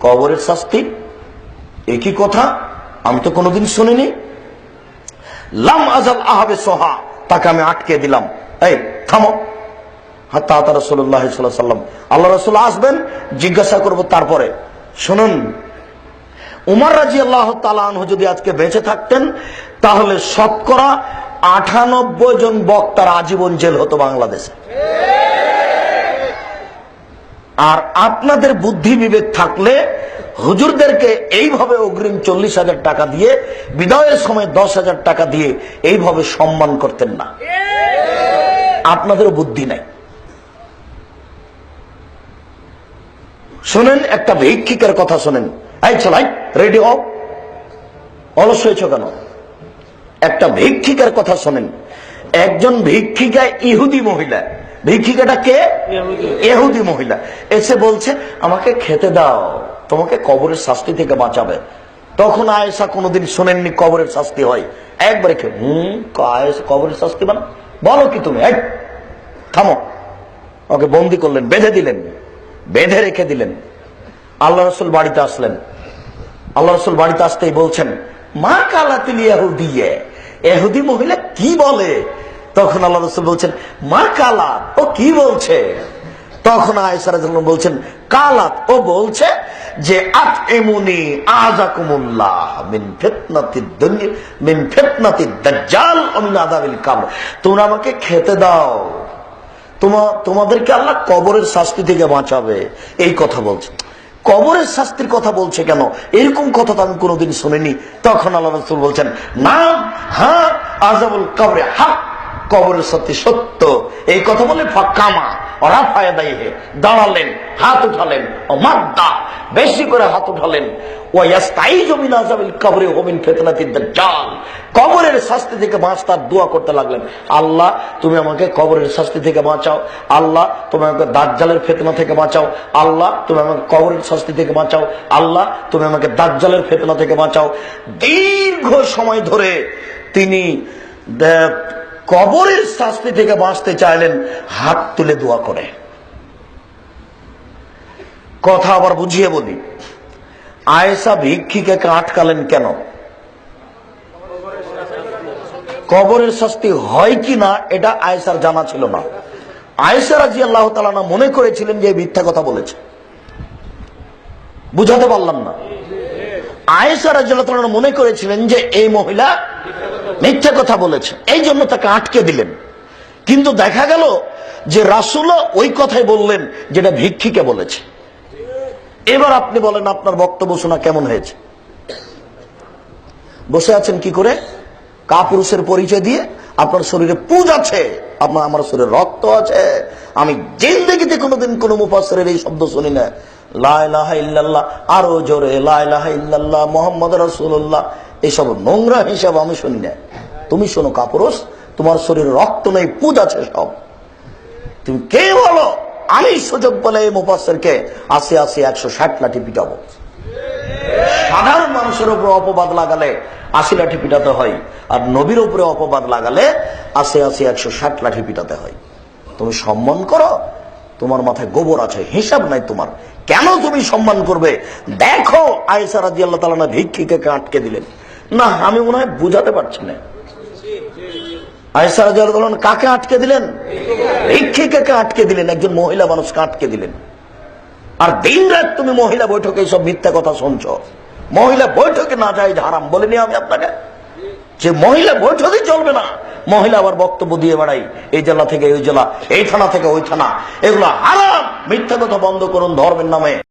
কবরের শাস্তি? একই কথা, আমি তো কোনোদিন শুনিনি। লাম আজাল আহাবে সোহা, তাকে আমি আটকে দিলাম। এই, থামো। হাত্তা হাতা রসুল্লাহ সাল্লাম আল্লাহ রসুল আসবেন, জিজ্ঞাসা করব তারপরে। শুনুন, উমার রাজি আল্লাহ তালাহ যদি আজকে বেঁচে থাকতেন, তাহলে শতকরা আটানব্বই জন বক্তার আজীবন জেল হতো বাংলাদেশে। আর আপনাদের বুদ্ধি বিবেক থাকলে হুজুরদেরকে এইভাবে অগ্রিম চল্লিশ হাজার টাকা দিয়ে, বিদায়ের সময় দশ হাজার টাকা দিয়ে এইভাবে সম্মান করতেন না। আপনাদেরও বুদ্ধি নাই। শোনেন, একটা ভিক্ষিকের কথা শোনেন। এই চলাই রেডি হও। অলস হয়েছ কেন? একটা ভিক্ষিকার কথা শোনেন। একজন ভিক্ষিকা ইহুদি মহিলা। ভিক্ষিকাটা কে? এহুদি মহিলা। এসে বলছে আমাকে খেতে দাও। তোমাকে কবরের শাস্তি থেকে বাঁচাবে। তখন আয়েশা কোনোদিন শোনেননি কবরের শাস্তি হয়। একবারে কে হুম আয়েশা কবরের শাস্তি বানা বলো কি তুমি? এই থামো। ওকে বন্দি করলেন বেঁধে দিলেন বেঁধে রেখে দিলেন। আল্লাহ রসুল বাড়িতে আসলেন। আল্লাহ রসুল বাড়িতে আসতেই বলছেন মা কালাতিল দিয়ে এহুদি মহিলা কি বলে? তখন আল্লাহ রসুল বলছেন, মা কালাত? ও কি বলছে? তখন আয়সার বলছেন, কালাত? ও বলছে যে আত এমনি মিন ফিতনাতিদ দুনিয়া, মিন আযাবিল কবর। তোমরা আমাকে খেতে দাও। তোমা, তোমাদেরকে আল্লাহ কবরের শাস্তি থেকে বাঁচাবে। এই কথা বলছে। কবরের শাস্তির কথা বলছে কেন? এরকম কথা তো আমি কোনোদিন শুনিনি। তখন আল্লাহ রসুল বলছেন, না হ্যাঁ আজাবুল কবরে হাক কবরের সত্যি সত্য। এই কথা বলে ফাক্কামা। ওরা ফায়দাই হে। দাঁড়ালেন, হাত উঠালেন, ও মাদ্দা, বেশি করে হাত উঠালেন। কবরে দাজ্জাল। কবরের শাস্তি থেকে বাঁচতার দোয়া করতে লাগলেন। আল্লাহ, তুমি আমাকে কবরের শাস্তি থেকে বাঁচাও। আল্লাহ, তুমি আমাকে দাজ্জালের ফেতনা থেকে বাঁচাও। আল্লাহ, তুমি আমাকে কবরের শাস্তি থেকে বাঁচাও। আল্লাহ, তুমি আমাকে দাজ্জালের ফেতনা থেকে বাঁচাও। দীর্ঘ সময় ধরে তিনি কবরের শাস্তি থেকে বাঁচতে চাইলেন, হাত তুলে দোয়া করে। কথা আবার বুঝিয়ে বলি। আয়েশা ভিক্ষিকে আটকালেন কেন? কবরের শাস্তি হয় কি না, এটা আয়েশার জানা ছিল না। আয়েশা রাজি আল্লাহ তালানা মনে করেছিলেন যে মিথ্যা কথা বলেছে। বুঝাতে পারলাম না। আয়েশা রাজি আল্লাহ মনে করেছিলেন যে এই মহিলা মিথ্যা কথা বলেছে। এই জন্য তাকে আটকে দিলেন। কিন্তু দেখা গেল যে রাসুলও ওই কথাই বললেন যেটা ভিক্ষিকে বলেছে। এবার আপনি বলেন, আপনার বক্তব্য শোনা কেমন হয়েছে? বসে আছেন কি করে? কাপুরুষের পরিচয় দিয়ে আপনার শরীরে পুজ আছে, আপনার আমার শরীরে রক্ত আছে। আমি জিন্দগিতে কোনোদিন কোনো মুফাসরের এই শব্দ শুনি না। লাইলাহা ইল্লাল্লাহ, আরও জোরে লাইলাহা ইল্লাল্লাহ মোহাম্মদ রসুল্লাহ এইসব নোংরা হিসাব আমি শুনি না। তুমি শোনো কাপুরুষ, তোমার শরীরে রক্ত নেই, পুজ আছে সব। তুমি কে বলো? আমি সুযোগ বলে এই মুফাসেরকে আশি আশি একশো ষাট লাঠি পিটাবো। সাধারণ মানুষের উপরে অপবাদ লাগালে আশি লাঠি পিটাতে হয়, আর নবীর উপরে অপবাদ লাগালে আসে আশি একশো ষাট লাঠি পিটাতে হয়। তুমি সম্মান করো, তোমার মাথায় গোবর আছে, হিসাব নাই তোমার। কেন তুমি সম্মান করবে? দেখো আয়েসা রাজি আল্লাহ তালা ভিক্ষিকে আটকে দিলেন। না, আমি মনে হয় বুঝাতে পারছি না। আয়েসা রাজি আল্লাহ তাআলা কাকে আটকে দিলেন? ভিক্ষিকে আটকে দিলেন? একজন মহিলা মানুষকে আটকে দিলেন। আর দিন রাত তুমি মহিলা বৈঠকে সব মিথ্যা কথা শুনছ। মহিলা বৈঠকে না যাই হারাম বলিনি আমি আপনাকে। যে মহিলা বৈঠকে চলবে না, মহিলা আবার বক্তব্য দিয়ে বেড়াই এই জেলা থেকে ওই জেলা, এই থানা থেকে ওই থানা। এগুলো হারাম, মিথ্যা কথা বন্ধ করুন ধর্মের নামে।